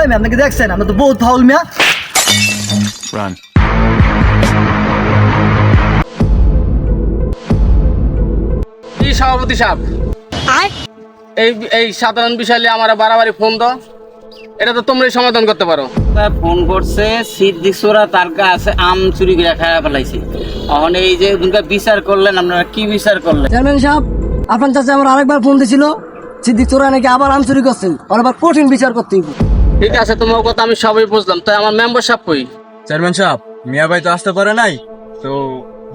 Ma'am আপনাকে দেখছেন আমরা তো বহুত ফাউল মিয়া Run. সভাপতি সাহেব এই এই সাধারণ বিষয় নিয়ে আমার বাড়াবাড়ি ফোন দাও। এটা তো তোমরাই সমাধান করতে পারো। তার ফোন করছে সিদ্দিক সোরা তার কাছে আম চুরি করে খাওয়া ফেলাইছে। এখন এই যে বিচার করলেন আপনারা কি বিচার করলেন? চেয়ারম্যান সাহেব আপনার চাচা আমার আরেকবার ফোন দিছিল সিদ্দিক চোরা নাকি আবার আম চুরি করছেন আর আবার কঠিন বিচার করতে ঠিক আছে তোমার কথা আমি সবই বুঝলাম। তাই আমার মেম্বার সাহেব কই? চেয়ারম্যান সাহেব মিয়া ভাই তো আসতে পারে নাই তো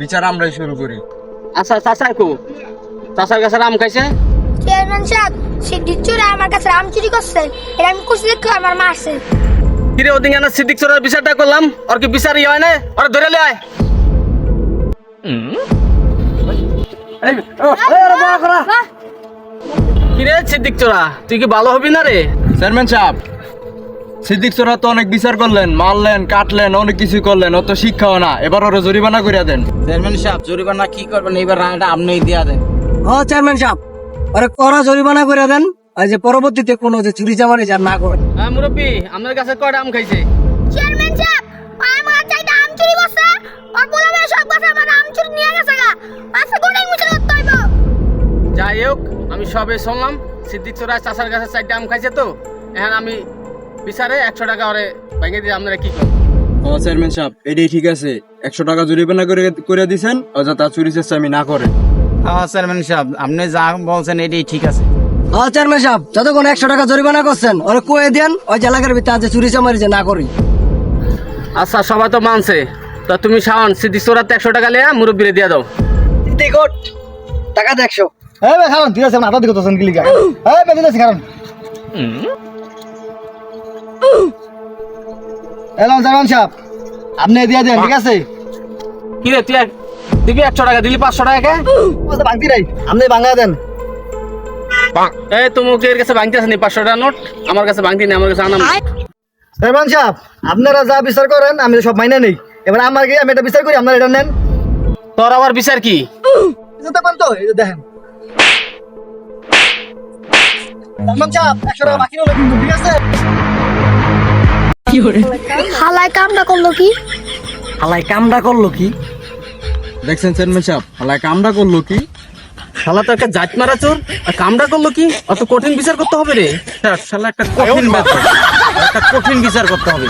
বিচার আমরাই শুরু করি। আচ্ছা চাচা কো। চাচার কাছে আম খাইছে? চেয়ারম্যান সাহেব সিদ্দিক চোরা আমার কাছে রাম চুরি করছে। এটা আমি আমার মারছে কিরে ওদিন না সিদ্দিক চোরের বিচারটা করলাম? আর কি বিচার ইয়ে হয় না? ওরা ধরে লে আয়। কিরে। সিদ্দিক চোরা তুই কি ভালো হবি না রে? চেয়ারম্যান সাহেব সিদ্দিক সোরা তো অনেক বিচার করলেন মারলেন কাটলেন অনেক কিছু করলেন অত শিক্ষাও না। এবার ওরা জরিমানা করিয়া দেন। চেয়ারম্যান সাহেব জরিমানা কি করবেন? এইবার রায়টা আপনিই দিয়া দেন। হ চেয়ারম্যান সাহেব আরে করা জরিমানা করে দেন। আর যে পরবর্তীতে কোনো যে চুরি চামারি যা না করে। হ্যাঁ মুরব্বী আপনার কাছে কয়টা আম খাইছে? চেয়ারম্যান সাহেব ও আমার চাইতে আম চুরি করছে। আর বলে সব কথা আমার আম চুরি নিয়ে গেছে গা। কোনটাই মুছে করতে হইব। যাই হোক আমি সবে শুনলাম সিদ্দিক চোরা চাচার কাছে চারটা আম খাইছে তো। এখন আমি বিচারে একশো টাকা ওরে ভেঙে দিয়ে আপনারা কি করেন ও চেয়ারম্যান সাহেব এটাই ঠিক আছে। একশো টাকা জরিমানা করে করে দিছেন অযথা চুরি চেষ্টা আমি না করে চেয়ারম্যান সাহেব আপনি যা বলছেন এটাই ঠিক আছে। হ চেয়ারম্যান সাহেব যতক্ষণ একশো টাকা জরিমানা করছেন ওরে কয়ে দেন ওই এলাকার ভিতরে আছে চুরি চামারি যে না করি। আচ্ছা সবাই তো মানছে। তো তুমি শাওন সিদ্দিক চোরাতে একশো টাকা লিয়া মুরব্বীরে দিয়ে দাও। টিকট টাকা দেখছ হ্যাঁ ভাই ঠিক আছে মাথা দিকে তো কি লিখা হ্যাঁ বেঁচে যাচ্ছে কারণ এলাম জামান সাহেব আপনি দিয়ে দেন ঠিক আছে? কি রে তুই দিবি একশো টাকা দিলি পাঁচশো টাকা ভাঙতি নাই আপনি ভাঙা দেন। এই তোমাকে এর কাছে ভাঙতে আসেনি পাঁচশো টাকা নোট আমার কাছে ভাঙতি নেই আমার কাছে আনাম। জামান সাহেব আপনারা যা বিচার করেন আমি তো সব মাইনে নেই। এবার আমার কি আমি এটা বিচার করি আপনারা এটা নেন? তোর আবার বিচার কি? এই যে দেখেন তো এই দেখেন। জামান সাহেব একশো টাকা বাকি রইল কিন্তু ঠিক আছে? হালাই কামটা করল কি? হালাই কামটা করল কি? দেখছেন চেয়ারম্যান সাহেব হালাই কামটা করল কি? শালা তো একটা জাত মারা চোর আর কামটা করল কি? অত কঠিন বিচার করতে হবে রে। শালা একটা কঠিন ব্যাপার একটা কঠিন বিচার করতে হবে।